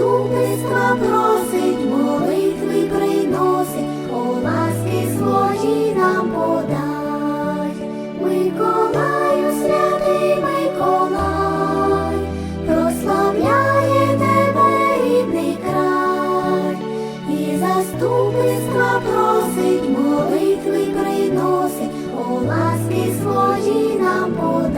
Заступництва просить, молитви приносить, о ласки свої нам Миколаю, святий Миколай, прославляє тебе рідний край, і заступництва просить світли приносить, о ласки свої нам подає.